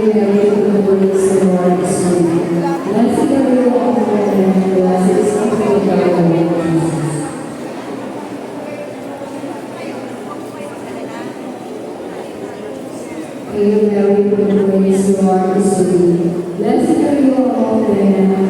Hail Mary, full of grace, the Lord is with thee. Blessed are you among women,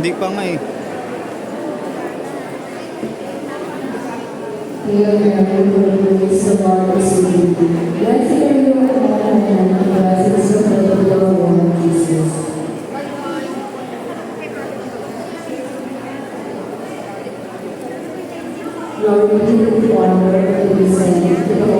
Hindi pa nga eh. Lord. Blessed are you women, and be to the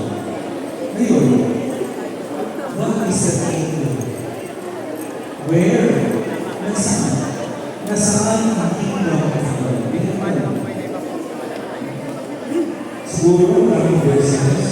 foram horríveis.